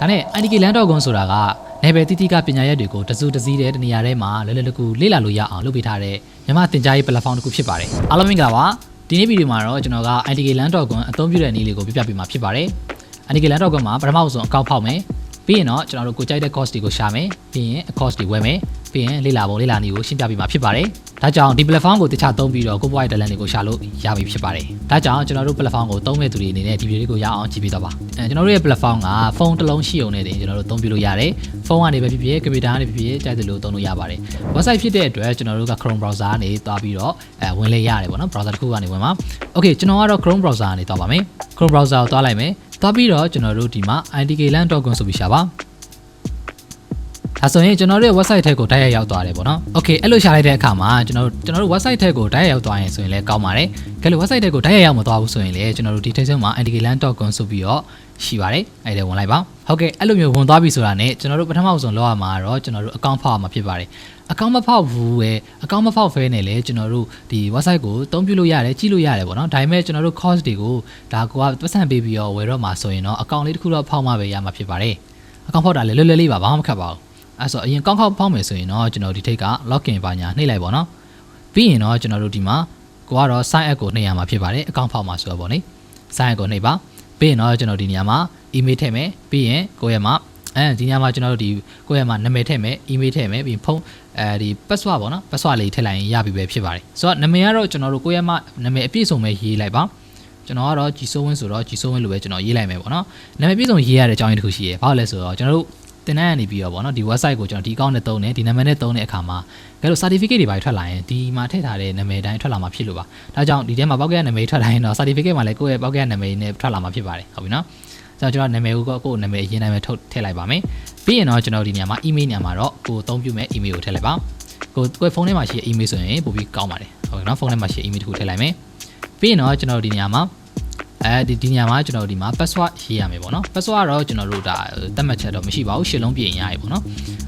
ဒါနဲ့ IDK Land.com ဆိုတာကနယ်ပယ်တိတိကပညာရပ်တွေကိုတစုတစည်းတဲ့တနေရာထဲမှာလွယ်လွယ်တကူလေ့လာလို့ရအောင်လုပ်ပေးထားတဲ့မြန်မာသင်ကြားရေး platform တစ်ခုဖြစ်ပါတယ်အားလုံးမင်္ဂလာပါဒီနေ့ဗီဒီယိုမှာတော့ကျွန်တော်က IDK Land.com အသုံးပြုတဲ့နည်းလေးကိုပြပြပေးမှာဖြစ်ပါတယ် IDK Land.com မှာပထမဆုံးအကောင့်ဖောက်မယ်ပြီးရင်တော့ကျွန်တော်တို့ကိုကြိုက်တဲ့ course တွေကိုရှာမယ်ပြီးရင် course တွေဝယ်မယ် ပြီးရင်လေ့လာပုံလေ့လာနည်းကိုရှင်းပြပေးမှာဖြစ်ပါတယ်ဒါကြောင့်ဒီ platform ကိုတခြားသုံးပြီးတော့ကိုပွားရဲ့ talent တွေကိုရှာလို့ရပြီဖြစ်ပါတယ်ဒါကြောင့်ကျွန်တော်တို့ platform ကိုသုံးမဲ့သူတွေအနေနဲ့ဒီ video လေးကိုရအောင်ကြည့်ပေးတော့ပါအဲကျွန်တော်တို့ရဲ့ platform ကဖုန်းတစ်လုံးရှိုံနဲ့တင်ကျွန်တော်တို့သုံးပြလို့ရတယ်ဖုန်းကနေပဲဖြစ်ဖြစ်ကွန်ပျူတာကနေဖြစ်ဖြစ်ကြိုက်တယ်လို့သုံးလို့ရပါတယ် website ဖြစ်တဲ့အတွက်ကျွန်တော်တို့က Chrome browser ကနေသွားပြီးတော့အဲဝင်လေရတယ်ပေါ့နော် browser တစ်ခုကနေဝင်ပါ Okay ကျွန်တော်ကတော့ Chrome browser ကနေသွားပါမယ် Chrome browser ကိုသွားလိုက်မယ်သွားပြီးတော့ကျွန်တော်တို့ဒီမှာ idkland.com ဆိုပြီးရှာပါ ဒါဆိုရင်ကျွန်တော်တို့ရဲ့ website ထဲကိုတိုက်ရိုက်ရောက်သွားတယ်ပေါ့နော်။ Okay အဲ့လိုရှာလိုက်တဲ့အခါမှာကျွန်တော်တို့ကျွန်တော်တို့ website ထဲကိုတိုက်ရိုက်ရောက်သွားရင်ဆိုရင်လည်းကောင်းပါတယ်။ကဲလို့ website ထဲကိုတိုက်ရိုက်ရောက်မသွားဘူးဆိုရင်လည်းကျွန်တော်တို့ဒီထိပ်ဆုံးမှာ idkland.com ဆိုပြီးတော့ရှိပါတယ်။အဲ့ဒါဝင်လိုက်ပါ။ဟုတ်ကဲ့အဲ့လိုမျိုးဝင်သွားပြီဆိုတာနဲ့ကျွန်တော်တို့ပထမဆုံးလောက်ရမှာတော့ကျွန်တော်တို့ account ဖောက်ရမှာဖြစ်ပါတယ်။ account မဖောက်ဘူးပဲ account မဖောက်ဖဲနဲ့လည်းကျွန်တော်တို့ဒီ website ကိုအသုံးပြုလို့ရတယ်ကြည့်လို့ရတယ်ပေါ့နော်။ဒါပေမဲ့ကျွန်တော်တို့ course တွေကိုဒါကိုကပတ်စံပေးပြီးတော့ဝယ်တော့မှာဆိုရင်တော့ account လေးတစ်ခုတော့ဖောက်မှပဲရမှာဖြစ်ပါတယ်။ account ဖောက်တာလည်းလွယ်လွယ်လေးပါဘာမှမခက်ပါဘူး။ အဲ့ဆိုအရင်ကောင်းကောင်းဖောက်မယ်ဆိုရင်တော့ကျွန်တော်ဒီထိတ်က login ပါညာနှိပ်လိုက်ပါတော့။ပြီးရင်တော့ကျွန်တော်တို့ဒီမှာကိုကတော့ sign up ကိုနှိပ်ရမှာဖြစ်ပါတယ်။ account ဖောက်မှာဆိုတော့ဗောနိ။ sign up ကိုနှိပ်ပါ။ပြီးရင်တော့ကျွန်တော်ဒီနေရာမှာ email ထည့်မယ်။ပြီးရင်ကိုယ့်ရဲ့မှာအဲဒီနေရာမှာကျွန်တော်တို့ဒီကိုယ့်ရဲ့မှာနာမည်ထည့်မယ် email ထည့်မယ်ပြီးရင်ဖုန်းအဲဒီ password ပေါ့နော် password လေးထည့်လိုက်ရင်ရပြီပဲဖြစ်ပါတယ်။ဆိုတော့နာမည်ကတော့ကျွန်တော်တို့ကိုယ့်ရဲ့မှာနာမည်အပြည့်စုံပဲရေးလိုက်ပါ။ကျွန်တော်ကတော့ကြည်စိုးဝင်းဆိုတော့ကြည်စိုးဝင်းလိုပဲကျွန်တော်ရေးလိုက်မယ်ပေါ့နော်။နာမည်ပြည့်စုံရေးရတဲ့အကြောင်းရင်းတစ်ခုရှိရယ်။ဘာလို့လဲဆိုတော့ကျွန်တော်တို့ တင်တန်းရနေပြီးတော့ဗောနော်ဒီ website ကိုကျွန်တော်ဒီ account နဲ့သုံးတယ်ဒီနာမည်နဲ့သုံးတဲ့အခါမှာကဲလို့ certificate တွေပါထွက်လာရင်ဒီမှာထည့်ထားတဲ့နာမည်တိုင်းထွက်လာမှာဖြစ်လို့ပါဒါကြောင့်ဒီထဲမှာပောက်ကရနာမည်ထွက်လာရင်တော့ certificate မှာလည်းကိုယ့်ရဲ့ပောက်ကရနာမည်နဲ့ထွက်လာမှာဖြစ်ပါတယ်ဟုတ်ပြီနော်ဆိုတော့ကျွန်တော်နာမည်ကိုကိုယ့်နာမည်အရင်တိုင်းပဲထုတ်ထည့်လိုက်ပါမယ်ပြီးရင်တော့ကျွန်တော်ဒီနေရာမှာ email နေရာမှာတော့ကိုယ်အသုံးပြုမဲ့ email ကိုထည့်လိုက်ပါကိုကိုယ့်ဖုန်းထဲမှာရှိတဲ့ email ဆိုရင်ပို့ပြီးကောင်းပါတယ်ဟုတ်ကဲ့နော်ဖုန်းထဲမှာရှိတဲ့ email တစ်ခုထည့်လိုက်မယ်ပြီးရင်တော့ကျွန်တော်ဒီနေရာမှာ အဲဒီဒီညမှာကျွန်တော်ဒီမှာ password ရေးရမယ်ပေါ့နော် password ကတော့ကျွန်တော်တို့ဒါတတ်မှတ်ချက်တော့မရှိပါဘူးရှင်းလုံးပြင်ရရပေါ့နော်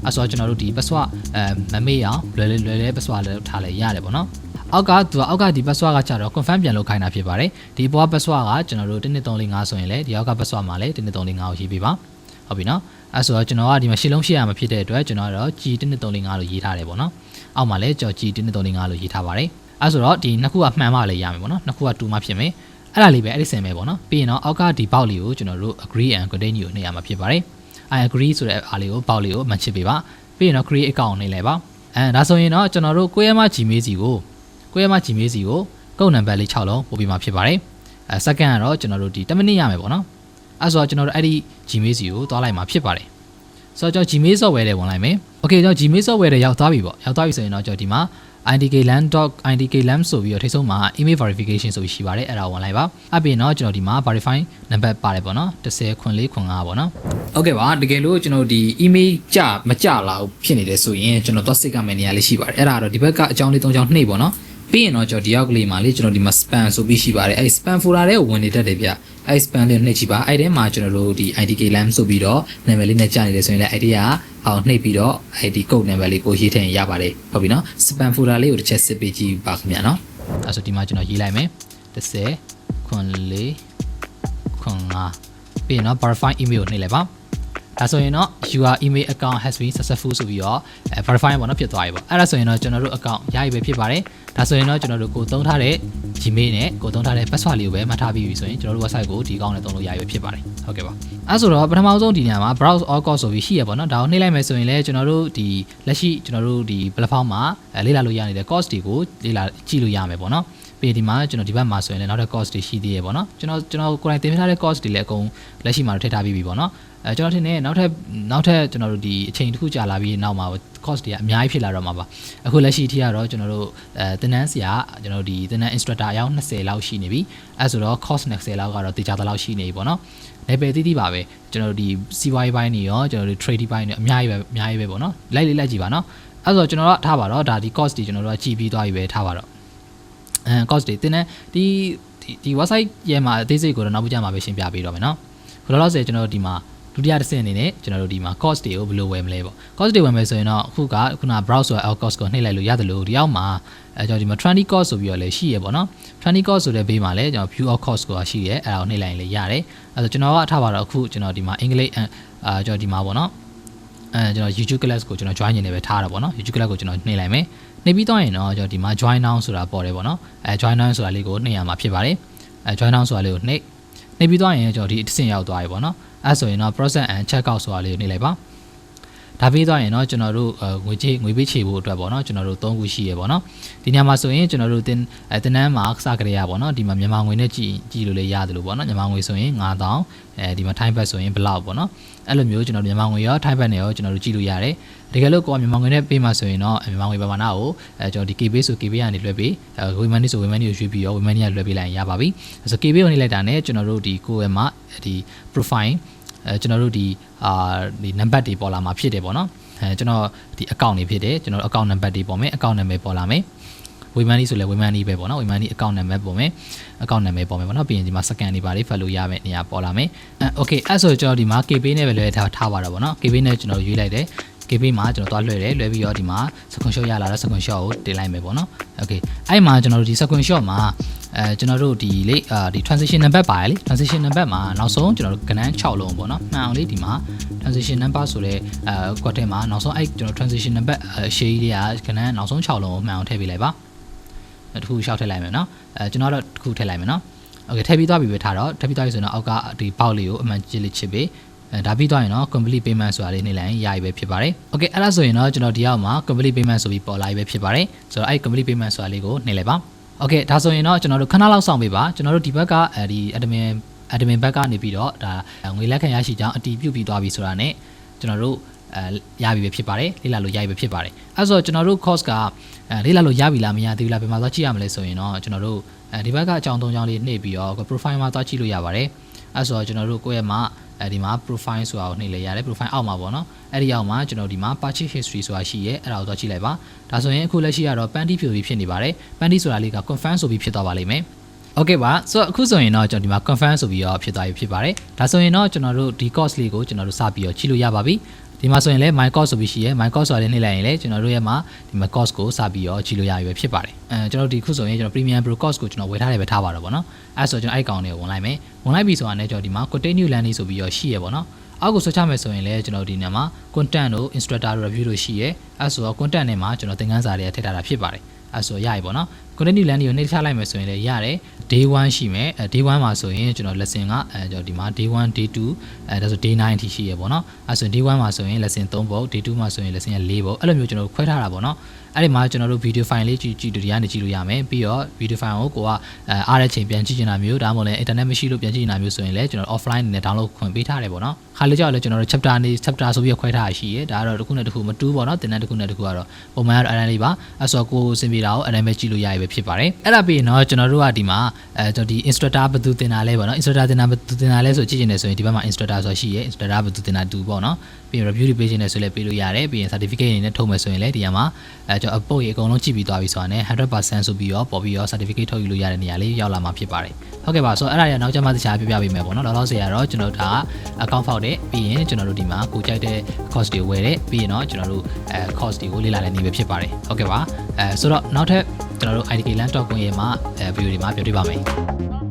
အဲဆိုတော့ကျွန်တော်တို့ဒီ password အဲမမေ့အောင်လွယ်လွယ်လွယ်လွယ် password လည်းထားလဲရတယ်ပေါ့နော်အောက်ကသူကအောက်ကဒီ password ကကြတော့ confirm ပြန်လုပ်ခိုင်းတာဖြစ်ပါတယ်ဒီပေါ် password ကကျွန်တော်တို့12345ဆိုရင်လည်းဒီအောက်က password မှာလည်း12345ကိုရေးပေးပါဟုတ်ပြီနော်အဲဆိုတော့ကျွန်တော်ကဒီမှာရှင်းလုံးရှင်းရမှာဖြစ်တဲ့အတွက်ကျွန်တော်ကတော့ G12345 လို့ရေးထားတယ်ပေါ့နော်အောက်မှာလည်းကြော် G12345 လို့ရေးထားပါတယ်အဲဆိုတော့ဒီနှစ်ခုကမှန်မှလည်းရမယ်ပေါ့နော်နှစ်ခုကတူမှဖြစ်မယ် အဲ့ဒါလေးပဲအဲ့ဒီစင်ပဲပေါ့နော်ပြီးရင်တော့အောက်ကဒီ box လေးကိုကျွန်တော်တို့ agree and continue ကိုနှိပ်ရမှာဖြစ်ပါတယ် I agree ဆိုတဲ့အားလေးကို box လေးကိုမှတ်ချစ်ပေးပါပြီးရင်တော့ create account နှိပ်လိုက်ပါအဲဒါဆိုရင်တော့ကျွန်တော်တို့ကိုယ့်ရဲ့မ Gmail စီကိုကိုယ့်ရဲ့မ Gmail စီကိုကုတ်နံပါတ်လေး6လုံးပို့ပေးမှာဖြစ်ပါတယ်အဲ second ကတော့ကျွန်တော်တို့ဒီ10မိနစ်ရမယ်ပေါ့နော်အဲဆိုတော့ကျွန်တော်တို့အဲ့ဒီ Gmail စီကိုသွားလိုက်မှာဖြစ်ပါတယ်ဆိုတော့ကျွန်တော် Gmail software တွေဝင်လိုက်မယ် Okay ကျွန်တော် Gmail software တွေရောက်သွားပြီပေါ့ရောက်သွားပြီဆိုရင်တော့ကျွန်တော်ဒီမှာ idkland.idkland ဆိုပြီးတော့ထိဆုံးမှာ email verification ဆိုပြီးရှိပါတယ်အဲ့ဒါဝင်လိုက်ပါအပြင်တော့ကျွန်တော်ဒီမှာ verify number ပါတယ်ပေါ့နော်10ခွန်4ခွန်5ပေါ့နော်ဟုတ်ကဲ့ပါတကယ်လို့ကျွန်တော်ဒီ email ကြမကြလာဘူးဖြစ်နေတယ်ဆိုရင်ကျွန်တော်သွားစစ်ကမယ်နေရာလေးရှိပါတယ်အဲ့ဒါတော့ဒီဘက်ကအကြောင်းလေး၃ကြောင်းနှိပ်ပေါ့နော် ပြီးရင်တော့ကျွန်တော်ဒီရောက်ကလေးမှာလေကျွန်တော်ဒီမှာ spam ဆိုပြီးရှိပါတယ်အဲ့ spam folder တွေကိုဝင်နေတတ်တယ်ဗျအဲ့ spam လေးနှိပ်ကြည့်ပါအဲ့ထဲမှာကျွန်တော်တို့ဒီ idk lam ဆိုပြီးတော့နာမည်လေးနဲ့ကြာနေတယ်ဆိုရင်လည်းအဲ့ဒီကအောင်နှိပ်ပြီးတော့အဲ့ဒီ code number လေးကိုရေးထည့်ရင်ရပါတယ်ဟုတ်ပြီနော် spam folder လေးကိုတစ်ချက်စစ်ပေးကြည့်ပါခင်ဗျာနော်အဲ့ဆိုဒီမှာကျွန်တော်ရေးလိုက်မယ်30ခွန်4ခွန်5ပြီးရင်တော့ verify email ကိုနှိပ်လိုက်ပါ ဒါဆိုရင်တော့ your email account has been successful ဆိုပြီးတော့ verify ပေါ့နော်ဖြစ်သွားပြီပေါ့အဲ့ဒါဆိုရင်တော့ကျွန်တော်တို့ account ရပြီပဲဖြစ်ပါတယ်ဒါဆိုရင်တော့ကျွန်တော်တို့ကိုသုံးထားတဲ့ Gmail နဲ့ကိုသုံးထားတဲ့ password လေးကိုပဲမှတ်ထားပြီးပြီဆိုရင်ကျွန်တော်တို့ website ကိုဒီကောင်းနဲ့သုံးလို့ရပြီဖြစ်ပါတယ်ဟုတ်ကဲ့ပါအဲဆိုတော့ပထမဆုံးဒီနေရာမှာ browse all course ဆိုပြီးရှိရပေါ့နော်ဒါကိုနှိပ်လိုက်မယ်ဆိုရင်လည်းကျွန်တော်တို့ဒီလက်ရှိကျွန်တော်တို့ဒီ platform မှာလေ့လာလို့ရနေတဲ့ course တွေကိုလေ့လာကြည့်လို့ရမယ်ပေါ့နော်ပြီးဒီမှာကျွန်တော်ဒီဘက်မှာဆိုရင်လည်းနောက်ထပ် course တွေရှိသေးရပေါ့နော်ကျွန်တော်ကျွန်တော်ကိုယ်တိုင်သင်ထားတဲ့ course တွေလည်းအကုန်လက်ရှိမှာထည့်ထားပြီးပြီပေါ့နော် အဲကျွန်တော်ထင်တယ်နောက်ထပ်နောက်ထပ်ကျွန်တော်တို့ဒီအချိန်တစ်ခုကြာလာပြီးနောက်မှာ cost တွေကအများကြီးဖြစ်လာတော့မှာပါအခုလက်ရှိထိကတော့ကျွန်တော်တို့အဲသင်တန်းဆရာကျွန်တော်တို့ဒီသင်တန်း instructor အယောက်20လောက်ရှိနေပြီအဲဆိုတော့ cost 20လောက်ကတော့တေချာတလောက်ရှိနေပြီပေါ့နော် level တိတိပါပဲကျွန်တော်တို့ဒီ CY ဘိုင်းနေရောကျွန်တော်တို့ trade ဘိုင်းနေအများကြီးပဲအများကြီးပဲပေါ့နော်လိုက်လေးလိုက်ကြည့်ပါနော်အဲဆိုတော့ကျွန်တော်တို့ထားပါတော့ဒါဒီ cost တွေကျွန်တော်တို့ကကြည့်ပြီးသွားပြီပဲထားပါတော့အဲ cost တွေသင်တန်းဒီဒီ website ရဲမှာအသေးစိတ်ကိုတော့နောက်ပြကြမှာပဲရှင်းပြပေးတော့မယ်နော်ခလောလောဆယ်ကျွန်တော်တို့ဒီမှာ ဒုတိယတစ်ဆင့်အနေနဲ့ကျွန်တော်တို့ဒီမှာ cost တွေကိုဘယ်လိုဝယ်မလဲပေါ့ cost တွေဝယ်မယ်ဆိုရင်တော့အခုကခုန browse ဆိုတဲ့ out cost ကိုနှိပ်လိုက်လို့ရတယ်လို့ဒီအောက်မှာအဲကျွန်တော်ဒီမှာ trendy cost ဆိုပြီးတော့လည်းရှိရပေါ့နော် trendy cost ဆိုတဲ့ဘေးမှာလည်းကျွန်တော် view of cost ကိုရှိရဲအဲ့ဒါကိုနှိပ်လိုက်ရင်လည်းရတယ်အဲ့တော့ကျွန်တော်ကထားပါတော့အခုကျွန်တော်ဒီမှာအင်္ဂလိပ်အာကျွန်တော်ဒီမှာပေါ့နော်အဲကျွန်တော် YouTube class ကိုကျွန်တော် join နေနေပဲထားတာပေါ့နော် YouTube class ကိုကျွန်တော်နှိပ်လိုက်မယ်နှိပ်ပြီးတော့ရင်တော့ကျွန်တော်ဒီမှာ join now ဆိုတာပေါ်တယ်ပေါ့နော်အဲ join now ဆိုတာလေးကိုနှိပ်ရမှာဖြစ်ပါတယ်အဲ join now ဆိုတာလေးကိုနှိပ် နှိပ်ပြီးတော့ရင်ကျွန်တော်ဒီအဆင့်ရောက်သွားပြီပေါ့နော်အဲဆိုရင်တော့ process and check out ဆိုတာလေးကိုနှိပ်လိုက်ပါ ဒါပြီးသွားရင်တော့ကျွန်တော်တို့ငွေချေငွေပေးချေဖို့အတွက်ပေါ့နော်ကျွန်တော်တို့၃ခုရှိရပေါ့နော်ဒီညမှာဆိုရင်ကျွန်တော်တို့တင်အဲတင်နန်းမှာစကြရပေါ့နော်ဒီမှာမြန်မာငွေနဲ့ကြည်ကြည်လို့လည်းရတယ်လို့ပေါ့နော်မြန်မာငွေဆိုရင်9000အဲဒီမှာထိုင်းဘတ်ဆိုရင်ဘလောက်ပေါ့နော်အဲ့လိုမျိုးကျွန်တော်မြန်မာငွေရောထိုင်းဘတ်နဲ့ရောကျွန်တော်တို့ကြည်လို့ရတယ်တကယ်လို့ကိုကမြန်မာငွေနဲ့ပေးမှဆိုရင်တော့မြန်မာငွေပမာဏကိုအဲကျွန်တော်ဒီ KB ဆို KB ကနေလွှဲပေးအဲဝေမန်နီဆိုဝေမန်နီကိုရွှေ့ပြီးရောဝေမန်နီကလွှဲပေးလိုက်ရင်ရပါပြီဆို KB ကိုနှိပ်လိုက်တာနဲ့ကျွန်တော်တို့ဒီကိုယ့်ရဲ့မှာဒီ profile အဲကျွန်တော်တို့ဒီအာဒီ number တွေပေါ်လာမှာဖြစ်တယ်ပေါ့နော်အဲကျွန်တော်ဒီ account တွေဖြစ်တယ်ကျွန်တော် account number တွေပေါ်မယ် account number ပေါ်လာမယ်ဝေမန်နီဆိုလဲဝေမန်နီပဲပေါ့နော်ဝေမန်နီ account number ပေါ်မယ် account number ပေါ်မယ်ပေါ့နော်ပြီးရင်ဒီမှာ scan တွေပါလေးဖတ်လို့ရမယ်နေရာပေါ်လာမယ်အဲ okay အဲ့ဆိုကျွန်တော်ဒီမှာ KB နဲ့ပဲလွှဲထားထားပါတော့ပေါ့နော် KB နဲ့ကျွန်တော်ရွေးလိုက်တယ် KB မှာကျွန်တော်သွားလွှဲတယ်လွှဲပြီးတော့ဒီမှာ screenshot ရလာတော့ screenshot ကိုတင်လိုက်မယ်ပေါ့နော် okay အဲ့မှာကျွန်တော်တို့ဒီ screenshot မှာ အဲကျွန်တော်တို့ဒီလေအာဒီ transition number ပါတယ်လေ transition number မှာနောက်ဆုံးကျွန်တော်တို့ကဏ္ဍ6လုံးပေါ့နော်မှန်အောင်လေးဒီမှာ transition number ဆိုတဲ့အဲကွက်ထဲမှာနောက်ဆုံးအဲ့ကျွန်တော် transition number အရှိကြီးတွေကကဏ္ဍနောက်ဆုံး6လုံးကိုမှန်အောင်ထည့်ပေးလိုက်ပါတစ်ခုရှောက်ထည့်လိုက်မယ်နော်အဲကျွန်တော်တော့တစ်ခုထည့်လိုက်မယ်နော်โอเคထည့်ပြီးသွားပြီပဲထားတော့ထည့်ပြီးသွားပြီဆိုတော့အောက်ကဒီပေါက်လေးကိုအမှန်ကြည့်လေးချစ်ပေးအဲဒါပြီးသွားရင်တော့ complete payment ဆိုတာလေးနေလိုက်ရင်ရပြီပဲဖြစ်ပါတယ်။ Okay အဲ့ဒါဆိုရင်တော့ကျွန်တော်ဒီအောက်မှာ complete payment ဆိုပြီးပေါ်လာပြီပဲဖြစ်ပါတယ်။ဆိုတော့အဲ့ complete payment ဆိုတာလေးကိုနှိပ်လိုက်ပါ။ Okay ဒါဆိုရင်တော့ကျွန်တော်တို့ခဏလောက်စောင့်ပေးပါကျွန်တော်တို့ဒီဘက်ကအဲဒီ admin admin ဘက်ကနေပြီးတော့ဒါငွေလက်ခံရရှိကြောင်းအတည်ပြုပြီးသွားပြီဆိုတာ ਨੇ ကျွန်တော်တို့အဲရပြီပဲဖြစ်ပါတယ်လေ့လာလို့ရပြီပဲဖြစ်ပါတယ်အဲဆိုတော့ကျွန်တော်တို့ course ကအဲလေ့လာလို့ရပြီလားမရသေးဘူးလားဘယ်မှာသွားကြည့်ရမလဲဆိုရင်တော့ကျွန်တော်တို့အဲဒီဘက်ကအကြောင်း၃ကြောင်းလေးနှိပ်ပြီးတော့ profile မှာသွားကြည့်လို့ရပါတယ်အဲဆိုတော့ကျွန်တော်တို့ကိုယ့်ရဲ့မှာ အဲဒီမှာ profile ဆိုတာကိုနှိပ်လိုက်ရတယ် profile အောက်မှာပေါ့နော်အဲ့ဒီအောက်မှာကျွန်တော်ဒီမှာ purchase history ဆိုတာရှိရဲအဲ့ဒါကိုသွားကြည့်လိုက်ပါဒါဆိုရင်အခုလက်ရှိကတော့ panty ဖြူပြီးဖြစ်နေပါတယ် panty ဆိုတာလေးက confirm ဆိုပြီးဖြစ်သွားပါလိမ့်မယ်โอเคပါဆိုတော့အခုဆိုရင်တော့ကျွန်တော်ဒီမှာ confirm ဆိုပြီးတော့ဖြစ်သွားပြီဖြစ်ပါတယ်ဒါဆိုရင်တော့ကျွန်တော်တို့ဒီ course လေးကိုကျွန်တော်တို့စပြီးတော့ကြည့်လို့ရပါပြီ ဒီမှာဆိုရင်လည်း my course ဆိုပြီးရှိရဲ my course ဆိုတာလေးနှိပ်လိုက်ရင်လည်းကျွန်တော်တို့ရဲ့မှာဒီမှာ course ကိုစပြီးတော့ကြည့်လို့ရပြီပဲဖြစ်ပါတယ်အဲကျွန်တော်ဒီခုဆိုရင်ကျွန်တော် premium pro course ကိုကျွန်တော်ဝယ်ထားတယ်ပဲထားပါတော့ဗောနော်အဲဆိုကျွန်တော်အဲ့ကောင်တွေကိုဝင်လိုက်မယ်ဝင်လိုက်ပြီဆိုတာနဲ့ကျွန်တော်ဒီမှာ continue learning ဆိုပြီးတော့ရှိရဲဗောနော်အောက်ကိုဆွဲချမယ်ဆိုရင်လည်းကျွန်တော်ဒီနေရာမှာ content တို့ instructor review တို့ရှိရဲအဲဆိုတော့ content နဲ့မှာကျွန်တော်သင်ခန်းစာတွေထည့်ထားတာဖြစ်ပါတယ်အဲဆိုရပြီပေါ့နော် continue learning ကိုနှိပ်ချလိုက်မယ်ဆိုရင်လည်းရတယ် day 1ရှိမယ်အဲ day 1မှာဆိုရင်ကျွန်တော် lesson ကအဲကျွန်တော်ဒီမှာ day 1 day 2အဲဒါဆို day 9အထိရှိရပေါ့နော်အဲဆို day 1မှာဆိုရင် lesson 3ပုဒ် day 2မှာဆိုရင် lesson 4ပုဒ်အဲ့လိုမျိုးကျွန်တော်ခွဲထားတာပေါ့နော်အဲ့ဒီမှာကျွန်တော်တို့ video file လေးကြည့်ကြည့်ဒီကနေကြည့်လို့ရမယ်ပြီးတော့ video file ကိုကိုကအဲအားတဲ့ချိန်ပြန်ကြည့်ချင်တာမျိုးဒါမှမဟုတ်လည်း internet မရှိလို့ပြန်ကြည့်နေတာမျိုးဆိုရင်လည်းကျွန်တော် offline နဲ့ download ခွင့်ပေးထားတယ်ပေါ့နော်ခါလေးကြောက်လည်းကျွန်တော်တို့ chapter နေ chapter ဆိုပြီးခွဲထားတာရှိရဒါကတော့တစ်ခုနဲ့တစ်ခုမတူးပေါ့နော်တင်တဲ့တစ်ခုနဲ့တစ်ခုကတော့ပုံမှန်ကတော့အဲ့ဒါလေးပါအဲ့ဆိုကိုစင်ပြေတာကိုအဲ့ဒါပဲကြည့်လို့ရရပဲဖြစ်ပါတယ်အဲ့ဒါပြီးရင်တော့ကျွန်တော်တို့ကဒီမှာအဲကျွန်တော်ဒီ instructor ဘယ်သူတင်တာလဲပေါ့နော် instructor တင်တာဘယ်သူတင်တာလဲဆိုကြည့်ချင်တယ်ဆိုရင်ဒီဘက်မှာ instructor ဆိုတာရှိရ instructor ဘယ်သူတင်တာတူပေါ့နော်ပြီးရင် review တွေပေးချင်တယ်ဆိုလည်းပေးလို့ရတယ်ပြီးရင် certificate အနေနဲ့ထုတ်မယ်ဆိုရင်လည်းဒီကမှာအဲကျွန်တော်အပုတ်ရေအကုန်လုံးကြည့်ပြီးသွားပြီဆိုတာနဲ့100%ဆိုပြီးတော့ပေါ်ပြီးတော့ certificate ထုတ်ယူလို့ရတဲ့နေရာလေးရောက်လာမှာဖြစ်ပါတယ်ဟုတ်ကဲ့ပါဆိုတော့အဲ့ဒါရနောက်ကျမှတခြားပြပြပေးမယ်ပေါ့နော်လောလောဆယ်ကတော့ကျွန်တော်ဒါ account ဖောက်တဲ့ပြီးရင်ကျွန်တော်တို့ဒီမှာကိုကြိုက်တဲ့ course တွေဝယ်တဲ့ပြီးရင်တော့ကျွန်တော်တို့အဲ course တွေကိုလေ့လာတဲ့နေပဲဖြစ်ပါတယ်ဟုတ်ကဲ့ပါအဲဆိုတော့နောက်ထပ်ကျွန်တော်တို့ IDK Land.com ရဲ့မှာအဲ video တွေမှာပြောပြပါမယ်